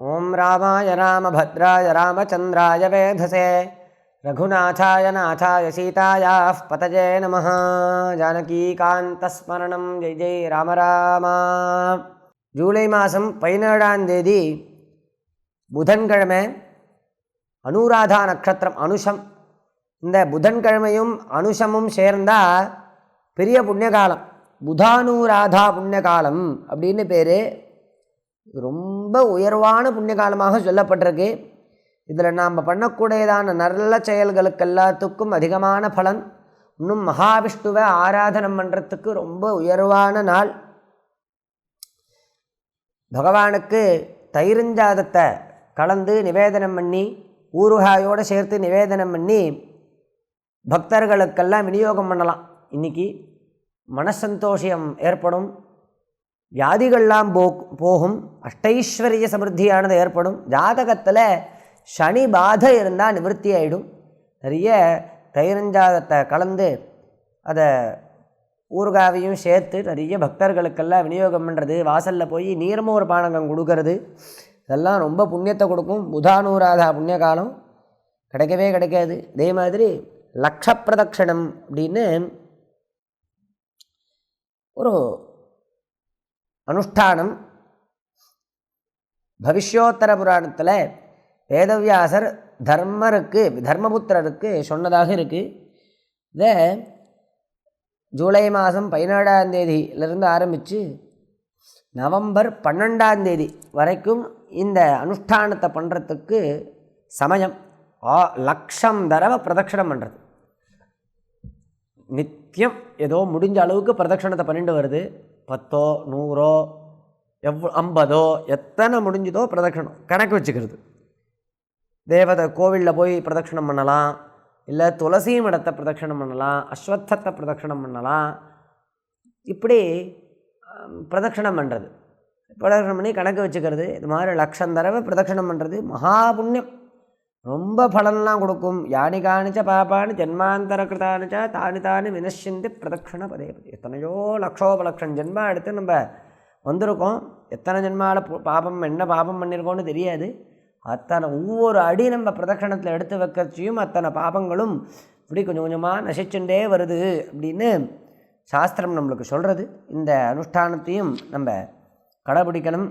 ॐ रामाय रामभद्राय रामचन्द्राय वेधसे रघुनाथाय नाथाय सीतायाः पतये नमः जानकीकान्तस्मरणं जय जय राम ராமா ஜூலை மாதம் பதினேழாம் தேதி புதன்கிழமை அனுராதா நட்சத்திரம் அனுஷம் இந்த புதன்கிழமையும் அனுஷமும் சேர்ந்தா பெரிய புண்ணியகாலம் புதானுராதா புண்ணியகாலம் அப்படின்னு பேர் ரொம்ப உயர்வான புண்ணியகாலமாக சொல்லப்பட்டிருக்கு. இதில் நாம் பண்ணக்கூடியதான நல்ல செயல்களுக்கு எல்லாத்துக்கும் அதிகமான பலன். இன்னும் மகாவிஷ்ணுவை ஆராதனம் பண்ணுறதுக்கு ரொம்ப உயர்வான நாள். பகவானுக்கு தைரிஞ்சாதத்தை கலந்து நிவேதனம் பண்ணி ஊறுகாயோடு சேர்த்து நிவேதனம் பண்ணி பக்தர்களுக்கெல்லாம் விநியோகம் பண்ணலாம். இன்றைக்கி மனசந்தோஷம் ஏற்படும். வியாதிகள்லாம் போ போகும் அஷ்டைஸ்வரிய சமிருத்தியானது ஏற்படும். ஜாதகத்தில் சனி பாதை இருந்தால் நிவர்த்தி ஆகிடும் நிறைய தைரஞ்சாதத்தை கலந்து அதை ஊறுகாவையும் சேர்த்து நிறைய பக்தர்களுக்கெல்லாம் விநியோகம் பண்ணுறது வாசலில் போய் நீர்மோர் பானகம் கொடுக்கறது இதெல்லாம் ரொம்ப புண்ணியத்தை கொடுக்கும். புதானூராதா புண்ணிய காலம் கிடைக்கவே கிடைக்காது. இதே மாதிரி லக்ஷ பிரதட்சணம் அப்படின்னு ஒரு அனுஷ்டானம். பவிஷ்யோத்தர புராணத்தில் வேதவியாசர் தர்மருக்கு தர்மபுத்திரருக்கு சொன்னதாக இருக்குது இதை ஜூலை மாதம் பதினேழாம் தேதியிலிருந்து ஆரம்பித்து நவம்பர் பன்னெண்டாம் தேதி வரைக்கும் இந்த அனுஷ்டானத்தை பண்ணுறதுக்கு சமயம். ஆ லட்சம் தடவை பிரதட்சணம் பண்ணுறது நித்தியம் ஏதோ முடிஞ்ச அளவுக்கு பிரதட்சணத்தை பண்ணிட்டு வருது. பத்தோ நூறோ எவ் ஐம்பதோ எத்தனை முடிஞ்சுதோ பிரதட்சணம். கணக்கு வச்சுக்கிறது. தேவதை கோவிலில் போய் பிரதட்சணம் பண்ணலாம். இல்லை துளசி மடத்தை பிரதட்சணம் பண்ணலாம். அஸ்வத்தத்தை பிரதட்சணம் பண்ணலாம். இப்படி பிரதட்சணம் பண்ணுறது பிரதட்சணம் பண்ணி கணக்கு வச்சுக்கிறது. இது மாதிரி லட்சம் தடவை பிரதட்சணம் பண்ணுறது மகா புண்ணியம். ரொம்ப பலன்லாம் கொடுக்கும். யானி காணிச்ச பாப்பானு ஜென்மாந்தர கிருதானுச்சா தானி தானி வினஷ்யந்தி பிரதட்சண பதே. எத்தனையோ லட்சோபலட்சம் ஜென்மா எடுத்து நம்ம வந்திருக்கோம். எத்தனை ஜென்மாவில் பாபம் என்ன பாபம் பண்ணியிருக்கோம்னு தெரியாது. அத்தனை ஒவ்வொரு அடி நம்ம பிரதட்சணத்தில் எடுத்து வைக்கிறச்சியும் அத்தனை பாபங்களும் இப்படி கொஞ்சம் கொஞ்சமாக நசிச்சுட்டே வருது அப்படின்னு சாஸ்திரம் நம்மளுக்கு சொல்கிறது இந்த அனுஷ்டானத்தையும் நம்ம கடைபிடிக்கணும்.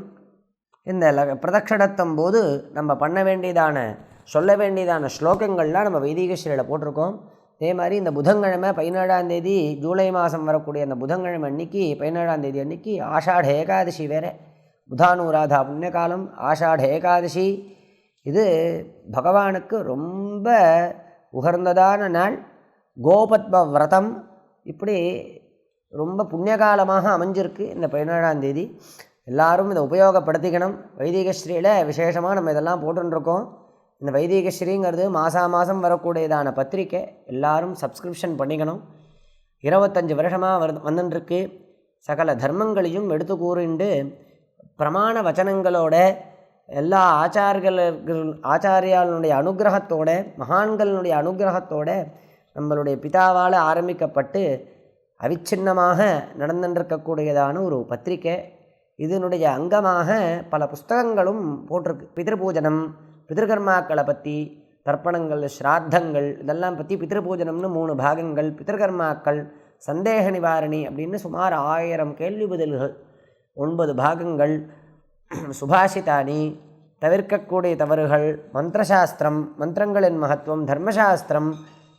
இந்த ல பிரதட்சணத்தும் போது நம்ம பண்ண வேண்டியதான சொல்ல வேண்டியதான ஸ்லோகங்கள்லாம் நம்ம வைதிக ஸ்ரீயில் போட்டிருக்கோம். அதே மாதிரி இந்த புதன்கிழமை பதினேழாம் தேதி ஜூலை மாதம் வரக்கூடிய அந்த புதன்கிழமை அன்னைக்கு பதினேழாம் தேதி அன்னைக்கு ஆஷாட ஏகாதசி வேறு. புதானூராதா புண்ணியகாலம் ஆஷாட ஏகாதசி. இது பகவானுக்கு ரொம்ப உகர்ந்ததான நாள். கோபத்ம விரதம் இப்படி ரொம்ப புண்ணியகாலமாக அமைஞ்சிருக்கு இந்த பதினேழாம் தேதி. எல்லாரும் இதை உபயோகப்படுத்திக்கணும். வைதிகஸ்ரீயில் விசேஷமாக நம்ம இதெல்லாம் போட்டுருக்கோம் இந்த வைதிகஸ்ரீங்கிறது மாதம் மாதம் வரக்கூடியதான பத்திரிக்கை. எல்லாரும் சப்ஸ்கிரிப்ஷன் பண்ணிக்கணும். இருபத்தஞ்சி வருஷமாக வரு வந்துட்டுருக்கு சகல தர்மங்களையும் எடுத்து கூறிண்டு பிரமாண வச்சனங்களோட எல்லா ஆச்சார்கள் ஆச்சாரியாளனுடைய அனுகிரகத்தோட மகான்களுடைய அனுகிரகத்தோட நம்மளுடைய பிதாவால் ஆரம்பிக்கப்பட்டு அவிச்சின்னமாக நடந்துருக்கக்கூடியதான ஒரு பத்திரிக்கை. இதனுடைய அங்கமாக பல புஸ்தகங்களும் போட்டிருக்கு. பிதிருபூஜனம் பிதர்கர்மாக்களை பற்றி தர்ப்பணங்கள் ஸ்ராத்தங்கள் இதெல்லாம் பற்றி பித்திருபூஜனம்னு மூணு பாகங்கள். பிதிருகர்மாக்கள் சந்தேக நிவாரணி அப்படின்னு சுமார் ஆயிரம் கேள்வி பதில்கள். ஒன்பது பாகங்கள். சுபாஷிதானி தவிர்க்கக்கூடிய தவறுகள் மந்திரசாஸ்திரம் மந்திரங்களின் மகத்துவம் தர்மசாஸ்திரம்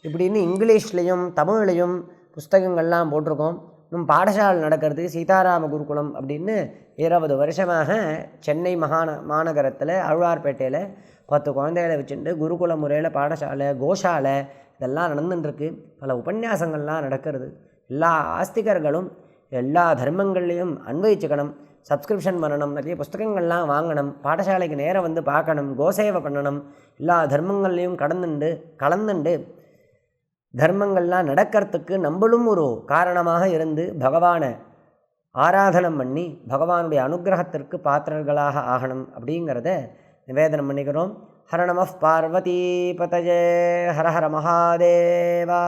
இப்படின்னு இங்கிலீஷ்லேயும் தமிழ்லையும் புஸ்தகங்கள்லாம் போட்டிருக்கோம். நம் பாடசாலை நடக்கிறது சீதாராம குருகுலம் அப்படின்னு இருபது வருஷமாக சென்னை மகான மாநகரத்தில் ஆழ்வார்பேட்டையில் பத்து குழந்தைகளை வச்சுட்டு குருகுல முறையில் பாடசாலை கோஷாலை இதெல்லாம் நடந்துட்டுருக்கு பல உபன்யாசங்கள்லாம் நடக்கிறது. எல்லா ஆஸ்திகர்களும் எல்லா தர்மங்கள்லேயும் அன்வயிச்சுக்கணும் சப்ஸ்கிரிப்ஷன் பண்ணணும் நிறைய புஸ்தகங்கள்லாம் வாங்கணும். பாடசாலைக்கு நேரம் வந்து பார்க்கணும் கோசேவை பண்ணணும். எல்லா தர்மங்கள்லேயும் கடந்துண்டு கலந்துண்டு தர்மங்கள்லாம் நடக்கிறதுக்கு நம்மளும் ஒரு காரணமாக இருந்து பகவானை ஆராதனம் பண்ணி பகவானுடைய அனுகிரகத்திற்கு பாத்திரர்களாக ஆகணும் அப்படிங்கிறத நிவேதனம் பண்ணிக்கிறோம். ஹர நம பார்வதி பதஜே ஹர ஹர மகாதேவா.